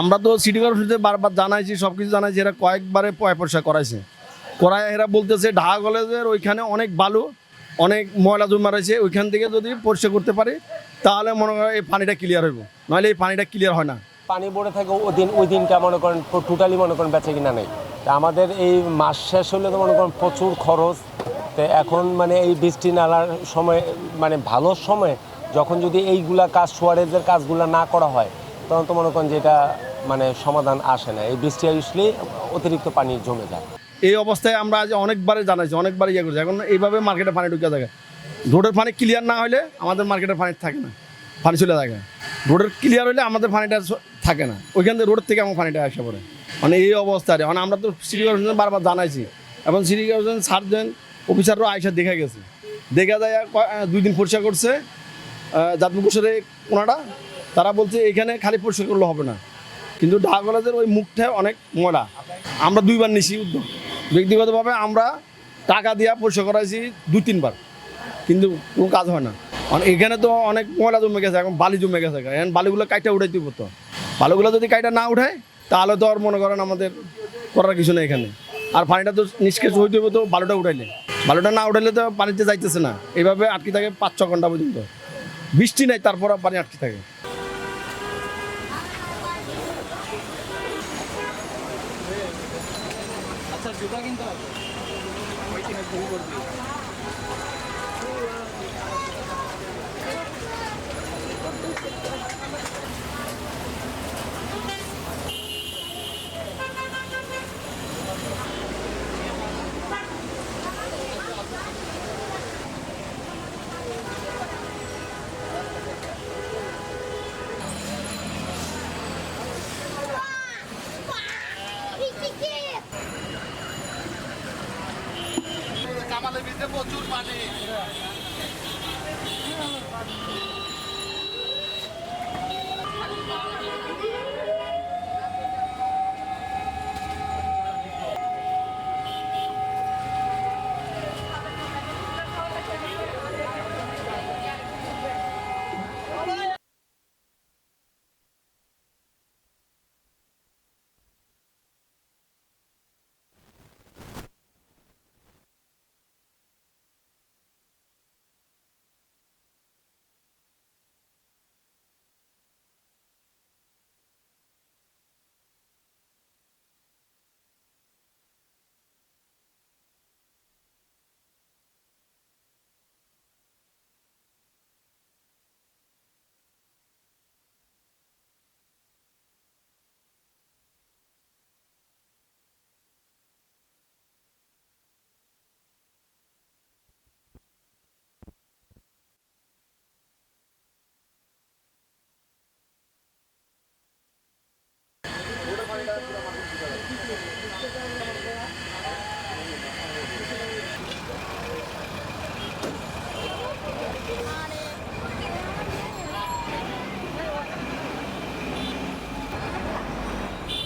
আমরা তো সিটি কর্পোরেশনে বারবার জানাইছি সব কিছু জানাইছি, এরা কয়েকবারে পয় পয়সা করাইছে। করায় এরা বলতেছে, ঢাকা কলেজের ওইখানে অনেক বালু, অনেক ময়লা জমা রয়েছে ওইখান থেকে যদি পরিষ্কার করতে পারি, তাহলে মনে করো এই পানিটা ক্লিয়ার হইব। নাহলে এই পানিটা ক্লিয়ার হয় না। পানি পড়ে থাকে ওই দিন ওই দিনটা মনে করেন টোটালি মনে করেন বেঁচে কিনা নেই। আমাদের এই মাস শেষ হলে তো মনে করেন প্রচুর খরচ। তো এখন মানে এই বৃষ্টি নালার সময় মানে ভালো সময় যখন যদি এইগুলা কাজ সোয়ারেজের কাজগুলো না করা হয় তখন তো মনে করেন যে এটা মানে সমাধান আসে না। এই বৃষ্টি আসলেই অতিরিক্ত পানি জমে যায়। এই অবস্থায় আমরা আজ অনেকবারে জানাইছি অনেকবার ইয়ে করছি। এখন এইভাবে মার্কেটে পানি ঢুকে থাকে। রোডের পানি ক্লিয়ার না হলে আমাদের মার্কেটে পানি থাকে না, পানি চলে থাকে। রোডের ক্লিয়ার হলে আমাদের পানিটা থাকে না। ওইখান থেকে রোডের থেকে আমার পানিটা আসে পড়ে। মানে এই অবস্থায়। মানে আমরা তো সিটি কর্পোরেশনে বারবার জানাইছি। এবং সিটি কর্পোরেশন সার্জন অফিসাররাও আয়সা দেখা গেছে। দেখা যায় দুই দিন পরিষ্কার করছে কোষের কোনাটা? তারা বলছে, এখানে খালি পরিষ্কার করলে হবে না। কিন্তু ঢাকা কলেজের ওই মুখটা অনেক ময়লা। আমরা দুইবার নিছি উদ্যোগ। ব্যক্তিগতভাবে আমরা টাকা দিয়া পরিষ্কার করাইছি দুই, তিনবার। কিন্তু কোনো কাজ হয় না। এখানে তো অনেক ময়লা জমে গেছে, এখন বালি জমে গেছে। এখন বালিগুলো কাইটা উঠাইতে হতো বালিগুলো যদি কাইটা না উঠায়, তাহলে তো আর মনে করেন আমাদের করার কিছু নেই এখানে। আর পানিটা তো নিষ্কাশ হইতে হবে তো বালুটা উঠাইলে। বালুটা না উঠাইলে তো পানিতে যাইতেছে না। এইভাবে আটকে থাকে পাঁচ, ছ ঘণ্টা পর্যন্ত। বৃষ্টি নাই, তারপর পানি আটকে থাকে। জুতা কিনতে হবে। প্রচুর পানি।